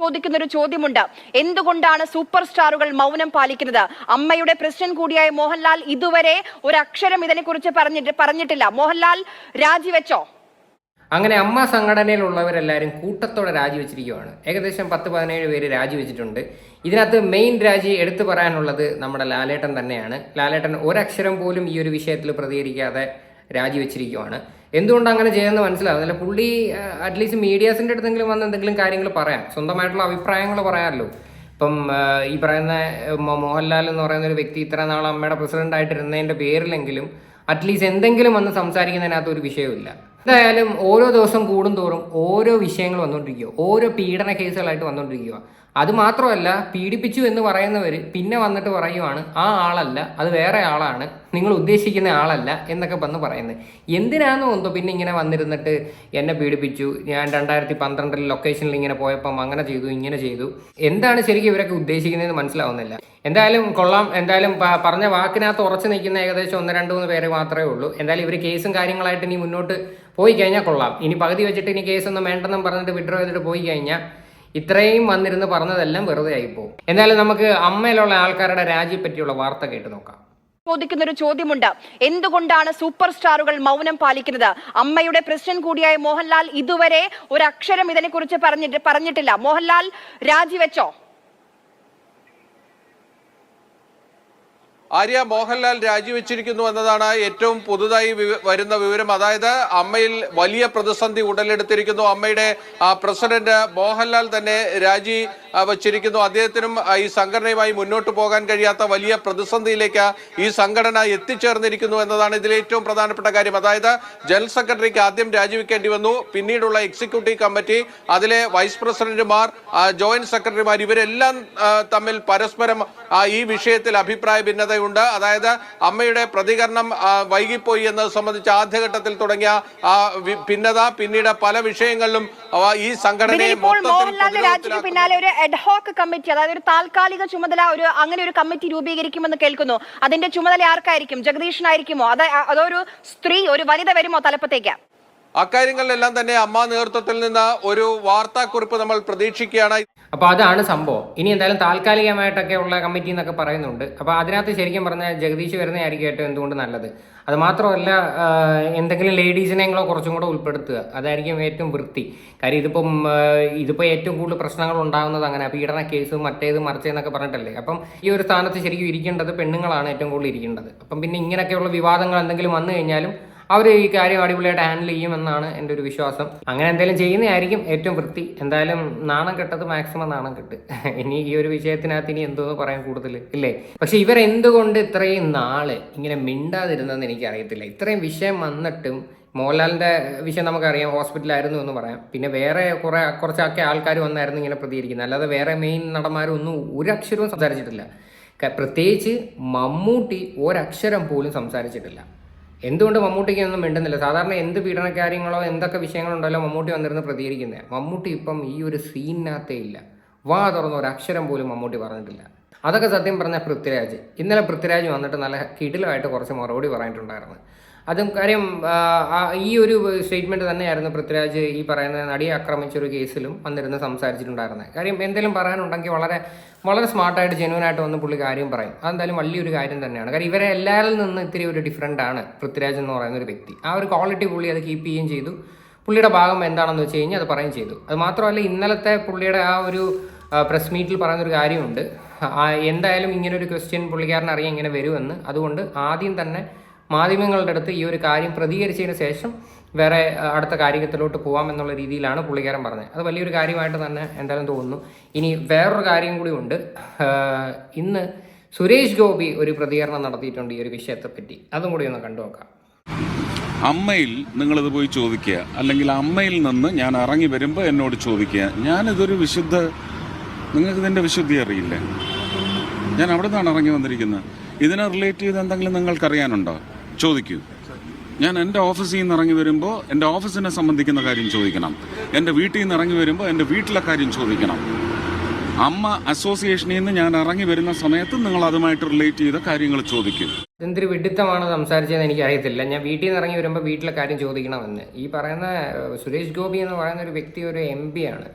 ചോദിക്കുന്ന ഒരു ചോദ്യമുണ്ട്. എന്തുകൊണ്ടാണ് സൂപ്പർ സ്റ്റാറുകൾ മൗനം പാലിക്കുന്നത്? അമ്മയുടെ പ്രസിഡന്റ് കൂടിയായ മോഹൻലാൽ ഇതുവരെ ഒരു അക്ഷരം ഇതിനെക്കുറിച്ച് പറഞ്ഞിട്ട് പറഞ്ഞിട്ടില്ല. മോഹൻലാൽ രാജിവെച്ചോ? അങ്ങനെ അമ്മ സംഘടനയിലുള്ളവരെല്ലാവരും കൂട്ടത്തോടെ രാജിവെച്ചിരിക്കുകയാണ് ഏകദേശം പത്ത് പതിനേഴ് പേര് രാജിവെച്ചിട്ടുണ്ട്. ഇതിനകത്ത് മെയിൻ രാജി എടുത്തു പറയാനുള്ളത് നമ്മുടെ ലാലേട്ടൻ തന്നെയാണ്. ലാലേട്ടൻ ഒരക്ഷരം പോലും ഈ ഒരു വിഷയത്തിൽ പ്രതികരിക്കാതെ രാജിവെച്ചിരിക്കുകയാണ് എന്തുകൊണ്ട് അങ്ങനെ ചെയ്യുന്നത് മനസ്സിലാവുന്നില്ല പുള്ളി അറ്റ്ലീസ്റ്റ് മീഡിയാസിന്റെ അടുത്തെങ്കിലും വന്ന് എന്തെങ്കിലും കാര്യങ്ങൾ പറയാം. സ്വന്തമായിട്ടുള്ള അഭിപ്രായങ്ങൾ പറയാമല്ലോ. ഇപ്പം ഈ പറയുന്ന മോഹൻലാൽ എന്ന് പറയുന്ന ഒരു വ്യക്തി ഇത്ര നാൾ അമ്മയുടെ പ്രസിഡന്റ് ആയിട്ടിരുന്നതിന്റെ പേരിലെങ്കിലും അറ്റ്ലീസ്റ്റ് എന്തെങ്കിലും വന്ന് സംസാരിക്കുന്നതിനകത്ത് ഒരു വിഷയമില്ല എന്തായാലും ഓരോ ദിവസം കൂടും തോറും ഓരോ വിഷയങ്ങൾ വന്നുകൊണ്ടിരിക്കുക. ഓരോ പീഡന കേസുകളായിട്ട് വന്നുകൊണ്ടിരിക്കുക. അത് മാത്രമല്ല പീഡിപ്പിച്ചു എന്ന് പറയുന്നവർ പിന്നെ വന്നിട്ട് പറയുവാണ് ആ ആളല്ല അത് വേറെ ആളാണ് നിങ്ങൾ ഉദ്ദേശിക്കുന്ന ആളല്ല എന്നൊക്കെ വന്ന് പറയുന്നത്. എന്തിനാണെന്ന് തോന്നുന്നു പിന്നെ ഇങ്ങനെ വന്നിരുന്നിട്ട് എന്നെ പീഡിപ്പിച്ചു ഞാൻ രണ്ടായിരത്തി പന്ത്രണ്ടിൽ ലൊക്കേഷനിൽ ഇങ്ങനെ പോയപ്പം അങ്ങനെ ചെയ്തു ഇങ്ങനെ ചെയ്തു. എന്താണ് ശരിക്കും ഇവരൊക്കെ ഉദ്ദേശിക്കുന്നതെന്ന് മനസ്സിലാവുന്നില്ല. എന്തായാലും കൊള്ളാം എന്തായാലും പറഞ്ഞ വാക്കിനകത്ത് ഉറച്ചു നിൽക്കുന്ന ഏകദേശം ഒന്ന് രണ്ട് മൂന്ന് പേര് മാത്രമേ ഉള്ളൂ. എന്തായാലും ഇവർ കേസും കാര്യങ്ങളായിട്ട് ഇനി മുന്നോട്ട് പോയി കഴിഞ്ഞാൽ കൊള്ളാം. ഇനി പകുതി വെച്ചിട്ട് ഇനി കേസൊന്നും വേണ്ടെന്നും പറഞ്ഞിട്ട് വിഡ്രോ ചെയ്തിട്ട് പോയി കഴിഞ്ഞാൽ ഇത്രയും വന്നിരുന്ന് പറഞ്ഞതെല്ലാം വെറുതെ ആയിപ്പോവും. എന്തായാലും നമുക്ക് അമ്മയിലുള്ള ആൾക്കാരുടെ രാജിയെ പറ്റിയുള്ള വാർത്ത കേട്ട് നോക്കാം. ചോദിക്കുന്ന ഒരു ചോദ്യമുണ്ട്. എന്തുകൊണ്ടാണ് സൂപ്പർ സ്റ്റാറുകൾ മൗനം പാലിക്കുന്നത്? അമ്മയുടെ പ്രസിഡന്റ് കൂടിയായ മോഹൻലാൽ ഇതുവരെ ഒരു അക്ഷരം ഇതിനെക്കുറിച്ച് പറഞ്ഞിട്ട് പറഞ്ഞിട്ടില്ല. മോഹൻലാൽ രാജിവെച്ചോ? ആര്യ മോഹൻലാൽ രാജിവെച്ചിരിക്കുന്നു എന്നതാണ് ഏറ്റവും പുതുതായി വരുന്ന വിവരം. അതായത് അമ്മയിൽ വലിയ പ്രതിസന്ധി ഉടലെടുത്തിരിക്കുന്നു. അമ്മയുടെ പ്രസിഡന്റ് മോഹൻലാൽ തന്നെ രാജി വച്ചിരിക്കുന്നു. അദ്ദേഹത്തിനും ഈ സംഘടനയുമായി മുന്നോട്ട് പോകാൻ കഴിയാത്ത വലിയ പ്രതിസന്ധിയിലേക്ക് ഈ സംഘടന എത്തിച്ചേർന്നിരിക്കുന്നു എന്നതാണ് ഇതിലെ ഏറ്റവും പ്രധാനപ്പെട്ട കാര്യം. അതായത് ജനറൽ സെക്രട്ടറിക്ക് ആദ്യം രാജിവെക്കേണ്ടി വന്നു. പിന്നീടുള്ള എക്സിക്യൂട്ടീവ് കമ്മിറ്റി അതിലെ വൈസ് പ്രസിഡന്റുമാർ ജോയിന്റ് സെക്രട്ടറിമാർ ഇവരെല്ലാം തമ്മിൽ പരസ്പരം ഈ വിഷയത്തിൽ അഭിപ്രായ ഭിന്നതയുണ്ട് അതായത് അമ്മയുടെ പ്രതികരണം വൈകിപ്പോയി എന്നത് സംബന്ധിച്ച് ആദ്യഘട്ടത്തിൽ തുടങ്ങിയ ആ ഭിന്നത പിന്നീട് പല വിഷയങ്ങളിലും ഈ സംഘടന സംഘടനയെ ഇപ്പോൾ രാജിക്ക് പിന്നാലെ ഒരു എഡ്ഹോക്ക് കമ്മിറ്റി അതായത് ഒരു താൽക്കാലിക ചുമതല ഒരു അങ്ങനെ ഒരു കമ്മിറ്റി രൂപീകരിക്കുമെന്ന് കേൾക്കുന്നു. അതിന്റെ ചുമതല ആർക്കായിരിക്കും? ജഗദീഷിനായിരിക്കുമോ അതോ ഒരു സ്ത്രീ ഒരു വനിത വരുമോ തലപ്പത്തേക്ക്? അക്കാര്യങ്ങളിലെല്ലാം തന്നെ അമ്മ നേതൃത്വത്തിൽ നിന്ന് ഒരു വാർത്താക്കുറിപ്പ് നമ്മൾ പ്രതീക്ഷിക്കുകയാണ്. അപ്പോൾ അതാണ് സംഭവം. ഇനി എന്തായാലും താൽക്കാലികമായിട്ടൊക്കെ ഉള്ള കമ്മിറ്റി എന്നൊക്കെ പറയുന്നുണ്ട്. അപ്പോൾ അതിനകത്ത് ശരിക്കും പറഞ്ഞാൽ ജഗദീഷ് വരുന്നതായിരിക്കും ഏറ്റവും എന്തുകൊണ്ട് നല്ലത്. അത് മാത്രമല്ല എന്തെങ്കിലും ലേഡീസിനെങ്ങളോ കുറച്ചും കൂടെ ഉൾപ്പെടുത്തുക. അതായിരിക്കും ഏറ്റവും വൃത്തി. കാര്യം ഇതിപ്പം ഇതിപ്പോൾ ഏറ്റവും കൂടുതൽ പ്രശ്നങ്ങൾ ഉണ്ടാകുന്നത് അങ്ങനെ പീഡന കേസ് മറ്റേത് മറിച്ചതെന്നൊക്കെ പറഞ്ഞിട്ടല്ലേ. അപ്പം ഈ ഒരു സ്ഥാനത്ത് ശരിക്കും ഇരിക്കേണ്ടത് പെണ്ണുങ്ങളാണ് ഏറ്റവും കൂടുതൽ ഇരിക്കേണ്ടത്. അപ്പം പിന്നെ ഇങ്ങനെയൊക്കെയുള്ള വിവാദങ്ങൾ എന്തെങ്കിലും വന്നു കഴിഞ്ഞാലും അവർ ഈ കാര്യം അടിപൊളിയായിട്ട് ഹാൻഡിൽ ചെയ്യുമെന്നാണ് എന്റെ ഒരു വിശ്വാസം. അങ്ങനെ എന്തെങ്കിലും ചെയ്യുന്നതായിരിക്കും ഏറ്റവും വൃത്തി. എന്തായാലും നാണം കെട്ടത് മാക്സിമം നാണം കെട്ട്. ഇനി ഈ ഒരു വിഷയത്തിനകത്ത് ഇനി എന്തോ പറയാൻ കൂടുതൽ ഇല്ലേ? പക്ഷെ ഇവരെന്തുകൊണ്ട് ഇത്രയും നാൾ ഇങ്ങനെ മിണ്ടാതിരുന്നെന്ന് എനിക്കറിയത്തില്ല. ഇത്രയും വിഷയം വന്നിട്ടും മോഹൻലാലിന്റെ വിഷയം നമുക്കറിയാം ഹോസ്പിറ്റലായിരുന്നു എന്ന് പറയാം. പിന്നെ വേറെ കുറെ കുറച്ചൊക്കെ ആൾക്കാർ വന്നായിരുന്നു ഇങ്ങനെ പ്രതികരിക്കുന്നത്. അല്ലാതെ വേറെ മെയിൻ നടന്മാരും നടന്മാരൊന്നും ഒരക്ഷരവും സംസാരിച്ചിട്ടില്ല. പ്രത്യേകിച്ച് മമ്മൂട്ടി ഒരക്ഷരം പോലും സംസാരിച്ചിട്ടില്ല. എന്തുകൊണ്ട് മമ്മൂട്ടിക്ക് ഒന്നും മിണ്ടുന്നില്ല? സാധാരണ എന്ത് പീഡന കാര്യങ്ങളോ എന്തൊക്കെ വിഷയങ്ങളുണ്ടല്ലോ മമ്മൂട്ടി വന്നിരുന്ന് പ്രതികരിക്കുന്നത് മമ്മൂട്ടി ഇപ്പം ഈ ഒരു സീനിനകത്തേ ഇല്ല. വാ തുറന്ന ഒരു അക്ഷരം പോലും മമ്മൂട്ടി പറഞ്ഞിട്ടില്ല. അതൊക്കെ സത്യം പറഞ്ഞ പൃഥ്വിരാജ്. ഇന്നലെ പൃഥ്വിരാജ് വന്നിട്ട് നല്ല കിടിലമായിട്ട് കുറച്ച് മറുപടി പറഞ്ഞിട്ടുണ്ടായിരുന്നു. അതും കാര്യം ഈ ഒരു സ്റ്റേറ്റ്മെന്റ് തന്നെയായിരുന്നു പൃഥ്വിരാജ് ഈ പറയുന്ന നടിയെ ആക്രമിച്ച ഒരു കേസിലും വന്നിരുന്ന് സംസാരിച്ചിട്ടുണ്ടായിരുന്നത് കാര്യം എന്തെങ്കിലും പറയാനുണ്ടെങ്കിൽ വളരെ വളരെ സ്മാർട്ടായിട്ട് ജെനുവനായിട്ട് വന്ന് പുള്ളി കാര്യം പറയും. അതെന്തായാലും വലിയൊരു കാര്യം തന്നെയാണ്. കാര്യം ഇവരെ എല്ലാവരിൽ നിന്ന് ഇത്തിരി ഒരു ഡിഫറെന്റ് ആണ് പൃഥ്വിരാജ് എന്ന് പറയുന്ന ഒരു വ്യക്തി. ആ ഒരു ക്വാളിറ്റി പുള്ളി അത് കീപ്പ് ചെയ്യുകയും ചെയ്തു. പുള്ളിയുടെ ഭാഗം എന്താണെന്ന് വെച്ച് കഴിഞ്ഞാൽ അത് പറയുകയും ചെയ്തു. അത് മാത്രമല്ല ഇന്നലത്തെ പുള്ളിയുടെ ആ ഒരു പ്രസ് മീറ്റിൽ പറയുന്നൊരു കാര്യമുണ്ട്. എന്തായാലും ഇങ്ങനൊരു ക്വസ്റ്റ്യൻ പുള്ളിക്കാരൻ അറിയാൻ ഇങ്ങനെ വരുമെന്ന്. അതുകൊണ്ട് ആദ്യം തന്നെ മാധ്യമങ്ങളുടെ അടുത്ത് ഈ ഒരു കാര്യം പ്രതികരിച്ചതിന് ശേഷം വേറെ അടുത്ത കാര്യത്തിലോട്ട് പോകാം എന്നുള്ള രീതിയിലാണ് പുള്ളിക്കാരൻ പറഞ്ഞത്. അത് വലിയൊരു കാര്യമായിട്ട് തന്നെ എന്തായാലും തോന്നുന്നു. ഇനി വേറൊരു കാര്യം കൂടി ഉണ്ട്. ഇന്ന് സുരേഷ് ഗോപി ഒരു പ്രതികരണം നടത്തിയിട്ടുണ്ട് ഈ ഒരു വിഷയത്തെ പറ്റി അതും കൂടി ഒന്ന് കണ്ടു നോക്കാം. അമ്മയിൽ നിങ്ങളിത് പോയി ചോദിക്കുക. അല്ലെങ്കിൽ അമ്മയിൽ നിന്ന് ഞാൻ ഇറങ്ങി വരുമ്പോൾ എന്നോട് ചോദിക്കുക. ഞാനിതൊരു വിശുദ്ധ നിങ്ങൾക്ക് ഇതിന്റെ വിശുദ്ധി അറിയില്ല? ഞാൻ അവിടെ നിന്നാണ് ഇറങ്ങി വന്നിരിക്കുന്നത്. ഇതിനെ റിലേറ്റ് ചെയ്ത് എന്തെങ്കിലും നിങ്ങൾക്കറിയാനുണ്ടോ? ചോദിക്കൂ. ഞാൻ എന്റെ ഓഫീസിൽ നിന്ന് ഇറങ്ങി വരുമ്പോൾ എന്റെ ഓഫീസിനെ സംബന്ധിക്കുന്ന കാര്യം ചോദിക്കണം. എന്റെ വീട്ടിൽ നിന്ന് ഇറങ്ങി വരുമ്പോൾ എന്റെ വീട്ടിലെ കാര്യം ചോദിക്കണം. അമ്മ അസോസിയേഷനിൽ നിന്ന് ഞാൻ ഇറങ്ങി വരുന്ന സമയത്ത് നിങ്ങൾ അതുമായിട്ട് റിലേറ്റ് ചെയ്ത കാര്യങ്ങൾ ചോദിക്കും. എന്തൊരു വിഡിത്തമാണ് സംസാരിച്ചതെന്ന് എനിക്ക് അറിയത്തില്ല ഞാൻ വീട്ടിൽ നിന്ന് ഇറങ്ങി വരുമ്പോൾ വീട്ടിലെ കാര്യം ചോദിക്കണമെന്ന്. ഈ പറയുന്ന സുരേഷ് ഗോപി എന്ന് പറയുന്ന ഒരു വ്യക്തി ഒരു എം പി ആണ്.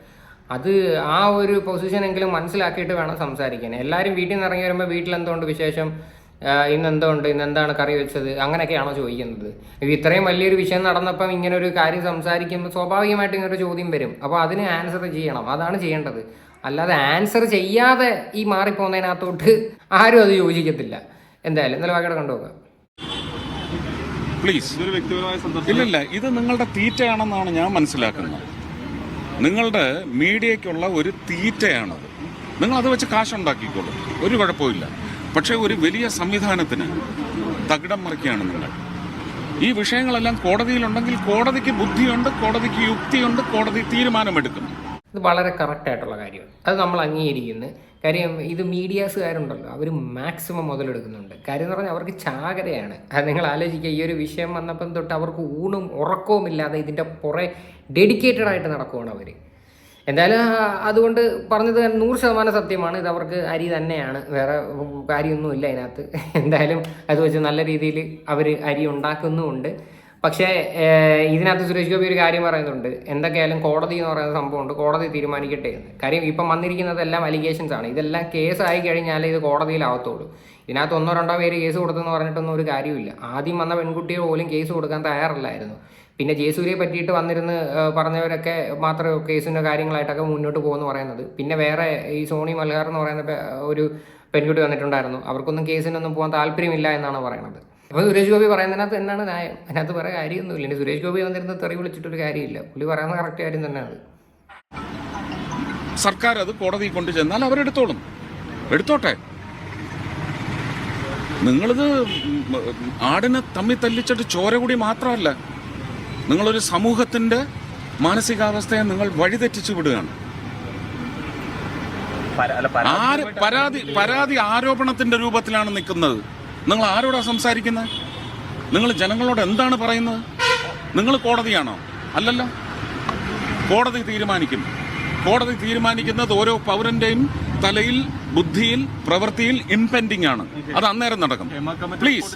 അത് ആ ഒരു പൊസിഷനെങ്കിലും മനസ്സിലാക്കിയിട്ട് വേണം സംസാരിക്കാൻ. എല്ലാവരും വീട്ടിൽ നിന്ന് ഇറങ്ങി വരുമ്പോൾ വീട്ടിൽ എന്തുകൊണ്ട് വിശേഷം? ഇന്ന് എന്തുണ്ട് ഇന്ന് എന്താണ് കറി വെച്ചത് അങ്ങനെയൊക്കെയാണോ ചോദിക്കുന്നത്. ഇത് ഇത്രയും വലിയൊരു വിഷയം നടന്നപ്പം ഇങ്ങനെ ഒരു കാര്യം സംസാരിക്കുമ്പോൾ സ്വാഭാവികമായിട്ട് ഇങ്ങനൊരു ചോദ്യം വരും. അപ്പോൾ അതിന് ആൻസർ ചെയ്യണം അതാണ് ചെയ്യേണ്ടത്. അല്ലാതെ ആൻസർ ചെയ്യാതെ ഈ മാറിപ്പോകുന്നതിനകത്തോട്ട് ആരും അത് യോജിക്കത്തില്ല. എന്തായാലും ഇന്നലെ വാക്കിയുടെ കണ്ടുപോകാം പ്ലീസ് ഇല്ലില്ല ഇത് നിങ്ങളുടെ തീറ്റയാണെന്നാണ് ഞാൻ മനസ്സിലാക്കുന്നത്. നിങ്ങളുടെ മീഡിയയ്ക്കുള്ള ഒരു തീറ്റയാണത്. നിങ്ങൾ അത് വെച്ച് കാശുണ്ടാക്കിക്കോളൂ. ഒരു കുഴപ്പമില്ല പക്ഷേ ഒരു വലിയ സംവിധാനത്തിന് തകിടം മറിക്കുകയാണ് നിങ്ങൾ. ഈ വിഷയങ്ങളെല്ലാം കോടതിയിലുണ്ടെങ്കിൽ കോടതിക്ക് ബുദ്ധിയുണ്ട് കോടതിക്ക് യുക്തിയുണ്ട് കോടതി തീരുമാനമെടുക്കും. ഇത് വളരെ കറക്റ്റ് ആയിട്ടുള്ള കാര്യമാണ്. അത് നമ്മൾ അംഗീകരിക്കുന്നു. കാര്യം ഇത് മീഡിയാസുകാരുണ്ടല്ലോ അവർ മാക്സിമം മുതലെടുക്കുന്നുണ്ട്. കാര്യം എന്ന് പറഞ്ഞാൽ അവർക്ക് ചാകരയാണ്. അത് നിങ്ങൾ ആലോചിക്കുക ഈ ഒരു വിഷയം വന്നപ്പം തൊട്ട് അവർക്ക് ഊണും ഉറക്കവും ഇല്ലാതെ ഇതിന്റെ പുറേ ഡെഡിക്കേറ്റഡ് ആയിട്ട് അവർ എന്തായാലും അതുകൊണ്ട് പറഞ്ഞത് നൂറ് ശതമാനം സത്യമാണ്. ഇത് അവർക്ക് അരി തന്നെയാണ്. വേറെ കാര്യമൊന്നുമില്ല അതിനകത്ത്. എന്തായാലും അത് വെച്ച് നല്ല രീതിയിൽ അവർ അരി ഉണ്ടാക്കുന്നുമുണ്ട്. പക്ഷേ ഇതിനകത്ത് സുരേഷ് ഗോപി ഒരു കാര്യം പറയുന്നുണ്ട്. എന്തൊക്കെയായാലും കോടതി എന്ന് പറയുന്ന സംഭവമുണ്ട്. കോടതി തീരുമാനിക്കട്ടെ എന്ന്. കാര്യം ഇപ്പം വന്നിരിക്കുന്നതെല്ലാം അലിഗേഷൻസ് ആണ്. ഇതെല്ലാം കേസായി കഴിഞ്ഞാൽ ഇത് കോടതിയിലാവത്തുള്ളൂ. ഇതിനകത്ത് ഒന്നോ രണ്ടോ പേര് കേസ് കൊടുത്തെന്ന് പറഞ്ഞിട്ടൊന്നും ഒരു കാര്യമില്ല ആദ്യം വന്ന പെൺകുട്ടികൾ പോലും കേസ് കൊടുക്കാൻ തയ്യാറല്ലായിരുന്നു. പിന്നെ ജയസൂര്യയെ പറ്റിയിട്ട് വന്നിരുന്ന് പറഞ്ഞവരൊക്കെ മാത്രമേ കേസിന്റെ കാര്യങ്ങളായിട്ടൊക്കെ മുന്നോട്ട് പോകുമെന്ന് പറയുന്നത്. പിന്നെ വേറെ ഈ സോണി മൽഹാർ എന്ന് പറയുന്ന ഒരു പെൺകുട്ടി വന്നിട്ടുണ്ടായിരുന്നു. അവർക്കൊന്നും കേസിനൊന്നും പോകാൻ താല്പര്യമില്ല എന്നാണ് പറയുന്നത് അപ്പോൾ സുരേഷ് ഗോപി പറയുന്നതിനകത്ത് എന്നാണ് ന്യായം? അതിനകത്ത് വേറെ കാര്യമൊന്നുമില്ല. ഇനി സുരേഷ് ഗോപി വന്നിരുന്ന് തെറി വിളിച്ചിട്ടൊരു കാര്യമില്ല. പുള്ളി പറയുന്ന കറക്റ്റ് കാര്യം തന്നെയാണ് സർക്കാർ അത് കോടതി കൊണ്ടു ചെന്നാൽ അവരെടുത്തോളും. എടുത്തോട്ടെ. നിങ്ങളിത് ആടിനെ തമ്മി തല്ലിച്ചിട്ട് ചോര കൂടി മാത്രമല്ല നിങ്ങളൊരു സമൂഹത്തിന്റെ മാനസികാവസ്ഥയെ നിങ്ങൾ വഴിതെറ്റിച്ചു വിടുകയാണ്. ആര് പരാതി പരാതി ആരോപണത്തിന്റെ രൂപത്തിലാണ് നിൽക്കുന്നത്. നിങ്ങൾ ആരോടാ സംസാരിക്കുന്നത്? നിങ്ങൾ ജനങ്ങളോട് എന്താണ് പറയുന്നത്? നിങ്ങൾ കോടതിയാണോ? അല്ലല്ലോ. കോടതി തീരുമാനിക്കും. കോടതി തീരുമാനിക്കുന്നത് ഓരോ പൗരന്റെയും തലയിൽ ബുദ്ധിയിൽ പ്രവൃത്തിയിൽ ഇംപെൻഡിംഗ് ആണ്. അത് അന്നേരം നടക്കും. പ്ലീസ്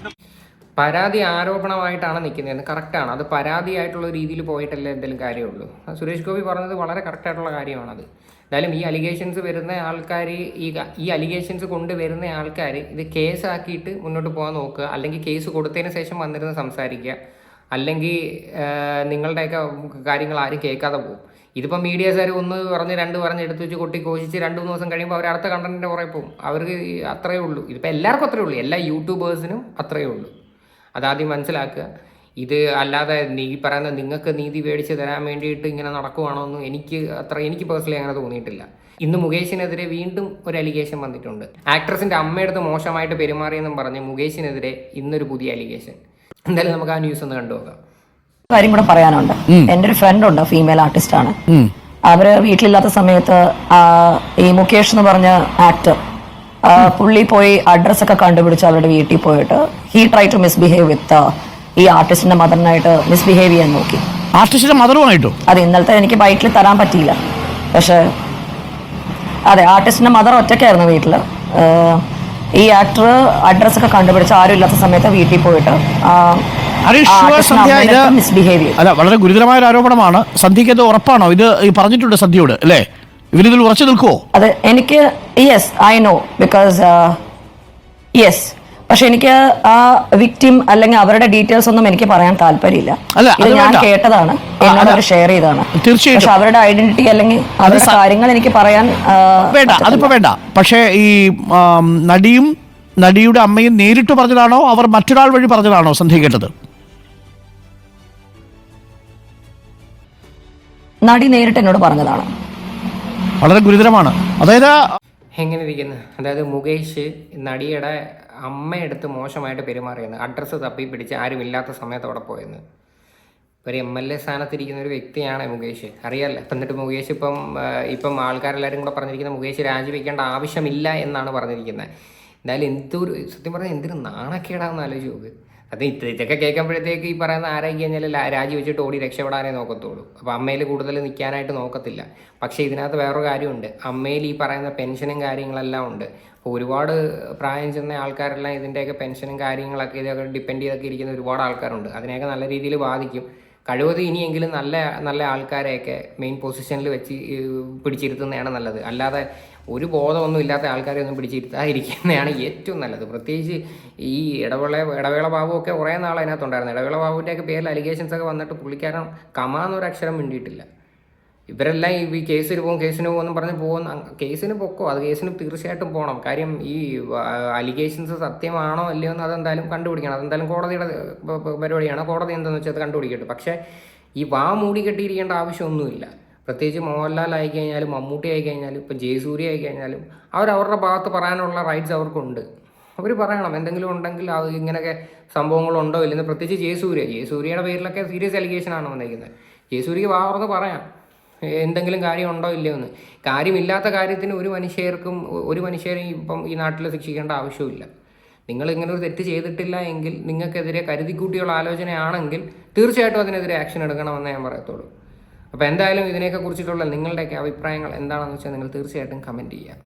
പരാതി ആരോപണമായിട്ടാണ് നിൽക്കുന്നത്. കറക്റ്റാണ്. അത് പരാതിയായിട്ടുള്ള രീതിയിൽ പോയിട്ടല്ലേ എന്തെങ്കിലും കാര്യമുള്ളൂ. സുരേഷ് ഗോപി പറഞ്ഞത് വളരെ കറക്റ്റായിട്ടുള്ള കാര്യമാണത്. എന്തായാലും ഈ അലിഗേഷൻസ് വരുന്ന ആൾക്കാർ ഈ ഈ അലിഗേഷൻസ് കൊണ്ട് വരുന്ന ആൾക്കാർ ഇത് കേസാക്കിയിട്ട് മുന്നോട്ട് പോകാൻ നോക്കുക. അല്ലെങ്കിൽ കേസ് കൊടുത്തതിന് ശേഷം വന്നിരുന്ന് സംസാരിക്കുക. അല്ലെങ്കിൽ നിങ്ങളുടെയൊക്കെ കാര്യങ്ങൾ ആരും കേൾക്കാതെ പോകും. ഇതിപ്പോൾ മീഡിയക്കാർ ഒന്ന് പറഞ്ഞ് രണ്ട് പറഞ്ഞ് എടുത്തു വെച്ച് കൊട്ടി കോശിച്ച് രണ്ട് മൂന്ന് ദിവസം കഴിയുമ്പോൾ അവർ അടുത്ത കണ്ടന്റിന്റെ പുറകെ പോകും. അവർക്ക് അത്രയേ ഉള്ളൂ. ഇതിപ്പോൾ എല്ലാവർക്കും അത്രയേ ഉള്ളൂ. എല്ലാ യൂട്യൂബേഴ്സിനും അത്രയേ ഉള്ളൂ. അതാദ്യം മനസ്സിലാക്കുക. ഇത് അല്ലാതെ നീ പറയുന്ന നിങ്ങൾക്ക് നീതി മേടിച്ച് തരാൻ വേണ്ടിയിട്ട് ഇങ്ങനെ നടക്കുവാണോന്നും എനിക്ക് അത്ര എനിക്ക് പേഴ്സണലി അങ്ങനെ തോന്നിയിട്ടില്ല. ഇന്ന് മുകേഷിനെതിരെ വീണ്ടും ഒരു അലിഗേഷൻ വന്നിട്ടുണ്ട്. ആക്ട്രസിന്റെ അമ്മയടുത്ത് മോശമായിട്ട് പെരുമാറിയെന്നും പറഞ്ഞ് മുകേഷിനെതിരെ ഇന്നൊരു പുതിയ അലിഗേഷൻ എന്തായാലും നമുക്ക് ആ ന്യൂസ് ഒന്ന് കണ്ടുപോകാം കാര്യം കൂടെ പറയാനുണ്ട്. എന്റെ ഒരു ഫ്രണ്ട് ഉണ്ട് ഫീമെയിൽ ആർട്ടിസ്റ്റ് ആണ്. അവർ വീട്ടിലില്ലാത്ത സമയത്ത് ആ, ഈ മുകേഷ് എന്ന് പറഞ്ഞ ആക്ടർ പുള്ളി പോയി അഡ്രസ് ഒക്കെ കണ്ടുപിടിച്ച് അവരുടെ വീട്ടിൽ പോയിട്ട് he try to misbehave with ഈ ആർട്ടിസ്റ്റിന്റെ മദറിനായിട്ട് മിസ്ബിഹേവ് ചെയ്യാൻ നോക്കി. ആർട്ടിസ്റ്റിന്റെ മദറുമായിട്ടോ അത് ഇന്നലത്തെ എനിക്ക് ബൈക്കിൽ തരാൻ പറ്റിയില്ല. പക്ഷെ അതെ ആർട്ടിസ്റ്റിന്റെ മദർ ഒറ്റയ്ക്കായിരുന്നു വീട്ടിൽ ഈ ആക്ടർ അഡ്രസ് ഒക്കെ കണ്ടുപിടിച്ച് ആരും ഇല്ലാത്ത സമയത്ത് വീട്ടിൽ പോയിട്ട് അല്ല വളരെ ഗുരുതരമായ ഒരു ആരോപണമാണ് സന്ധ്യയ്ക്ക് ഇത് ഉറപ്പാണോ? ഇത് പറഞ്ഞിട്ടുണ്ട് സന്ധ്യയോട് അല്ലേ? ഇവരിതിൽ ഉറച്ചു നിൽക്കുവോ? അത് എനിക്ക് yes I know because yes പക്ഷെ എനിക്ക് ആ വിക്ടിം അല്ലെങ്കിൽ അവരുടെ ഡീറ്റെയിൽസ് ഒന്നും എനിക്ക് പറയാൻ താല്പര്യമില്ല. ഇത് ഞാൻ കേട്ടതാണ്. ആ, എന്നോട് അവർ ഷെയർ ചെയ്താണ് തീർച്ചയായിട്ടും. പക്ഷെ അവരുടെ ഐഡന്റിറ്റി അല്ലെങ്കിൽ അവരുടെ കാര്യങ്ങൾ എനിക്ക് പറയാൻ വേണ്ട അതിപ്പോ വേണ്ട. പക്ഷേ ഈ നടിയും നടിയുടെ അമ്മയും നേരിട്ട് പറഞ്ഞതാണോ? അവർ മറ്റൊരാൾ വഴി പറഞ്ഞതാണോ സന്ധി കേട്ടത്? നടി നേരിട്ട് എന്നോട് പറഞ്ഞതാണ്? വളരെ ഗുരുതരമാണ്. അതായത് എങ്ങനെ ഇരിക്കുന്നു അതായത് മുകേഷ് നടിയുടെ അമ്മയെടുത്ത് മോശമായിട്ട് പെരുമാറിയെന്ന്. അഡ്രസ്സ് തപ്പി പിടിച്ച് ആരും ഇല്ലാത്ത സമയത്ത് അവിടെ പോയെന്ന്. ഒരു എം എൽ എ സ്ഥാനത്തിരിക്കുന്ന ഒരു വ്യക്തിയാണ് മുകേഷ്. അറിയാമല്ലോ ഇപ്പം എന്നിട്ട് മുകേഷ് ഇപ്പം ഇപ്പം ആൾക്കാരെല്ലാവരും കൂടെ പറഞ്ഞിരിക്കുന്ന മുകേഷ് രാജിവെക്കേണ്ട ആവശ്യമില്ല എന്നാണ് പറഞ്ഞിരിക്കുന്നത്. എന്തായാലും എന്തൊരു സത്യം പറഞ്ഞാൽ എന്തൊരു നാണക്കേടാന്ന് ആലോചിച്ച് നോക്ക്. അത് ഇത് ഇതൊക്കെ കേൾക്കുമ്പോഴത്തേക്ക് ഈ പറയുന്ന ആരായി കഴിഞ്ഞാൽ രാജി വെച്ചിട്ട് ഓടി രക്ഷപ്പെടാനേ നോക്കത്തുള്ളൂ. അപ്പോൾ അമ്മയിൽ കൂടുതൽ നിൽക്കാനായിട്ട് നോക്കത്തില്ല. പക്ഷേ ഇതിനകത്ത് വേറൊരു കാര്യമുണ്ട്. അമ്മയിൽ ഈ പറയുന്ന പെൻഷനും കാര്യങ്ങളെല്ലാം ഉണ്ട്. അപ്പോൾ ഒരുപാട് പ്രായം ചെന്ന ആൾക്കാരെല്ലാം ഇതിന്റെയൊക്കെ പെൻഷനും കാര്യങ്ങളൊക്കെ ഇതൊക്കെ ഡിപ്പെൻഡ് ചെയ്തൊക്കെ ഇരിക്കുന്ന ഒരുപാട് ആൾക്കാരുണ്ട്. അതിനെയൊക്കെ നല്ല രീതിയിൽ ബാധിക്കും. കഴിവതും ഇനിയെങ്കിലും നല്ല നല്ല ആൾക്കാരെയൊക്കെ മെയിൻ പൊസിഷനിൽ വെച്ച് പിടിച്ചിരുത്തുന്നതാണ് നല്ലത്. അല്ലാതെ ഒരു ബോധമൊന്നും ഇല്ലാത്ത ആൾക്കാരെ ഒന്നും പിടിച്ചിരുത്താതിരിക്കുന്നതാണ് ഏറ്റവും നല്ലത്. പ്രത്യേകിച്ച് ഈ ഇടവേള ഇടവേള ബാബു ഒക്കെ കുറേ നാൾ അതിനകത്തുണ്ടായിരുന്നു. ഇടവേള ബാബുവിന്റെയൊക്കെ പേരിൽ അലിഗേഷൻസ് ഒക്കെ വന്നിട്ട് പുള്ളിക്കാരൻ കമാന്നൊരു അക്ഷരം മിണ്ടിയിട്ടില്ല. ഇവരെല്ലാം ഈ കേസിൽ പോകും കേസിന് പോകുമെന്ന് പറഞ്ഞ് പോകുന്ന കേസിന് പൊക്കോ? അത് കേസിന് തീർച്ചയായിട്ടും പോകണം കാര്യം ഈ അലിഗേഷൻസ് സത്യമാണോ അല്ലയോ എന്ന് അതെന്തായാലും കണ്ടുപിടിക്കണം. അതെന്തായാലും കോടതിയുടെ പരിപാടിയാണ്. കോടതി എന്താണെന്ന് വെച്ചാൽ അത് കണ്ടുപിടിക്കട്ടെ. പക്ഷേ ഈ വാ മൂടി കെട്ടിയിരിക്കേണ്ട ആവശ്യമൊന്നുമില്ല. പ്രത്യേകിച്ച് മോഹൻലാൽ ആയി കഴിഞ്ഞാലും മമ്മൂട്ടി ആയി കഴിഞ്ഞാലും ഇപ്പം ജയസൂര്യ ആയി കഴിഞ്ഞാലും അവർ അവരുടെ ഭാഗത്ത് പറയാനുള്ള റൈറ്റ്സ് അവർക്കുണ്ട്. അവർ പറയണം. എന്തെങ്കിലും ഉണ്ടെങ്കിൽ അത് ഇങ്ങനെയൊക്കെ സംഭവങ്ങളുണ്ടോ ഇല്ലെന്ന്. പ്രത്യേകിച്ച് ജയസൂര്യ. ജയസൂര്യയുടെ പേരിലൊക്കെ സീരിയസ് അലിഗേഷൻ ആണ് വന്നിരിക്കുന്നത്? ജയസൂര്യക്ക് വാർന്ന് പറയാം. എന്തെങ്കിലും കാര്യം ഉണ്ടോ ഇല്ലയോ എന്ന്. കാര്യമില്ലാത്ത കാര്യത്തിന് ഒരു മനുഷ്യർക്കും ഒരു മനുഷ്യരെയും ഇപ്പം ഈ നാട്ടിൽ ശിക്ഷിക്കേണ്ട ആവശ്യമില്ല നിങ്ങൾ ഇങ്ങനെ ഒരു തെറ്റ് ചെയ്തിട്ടില്ല എങ്കിൽ നിങ്ങൾക്കെതിരെ കരുതിക്കൂട്ടിയുള്ള ആലോചനയാണെങ്കിൽ തീർച്ചയായിട്ടും അതിനെതിരെ ആക്ഷൻ എടുക്കണമെന്ന് ഞാൻ പറയത്തുള്ളൂ. അപ്പോൾ എന്തായാലും ഇതിനെയൊക്കെ കുറിച്ചിട്ടുള്ള നിങ്ങളുടെയൊക്കെ അഭിപ്രായങ്ങൾ എന്താണെന്ന് വെച്ചാൽ നിങ്ങൾ തീർച്ചയായിട്ടും കമന്റ് ചെയ്യുക.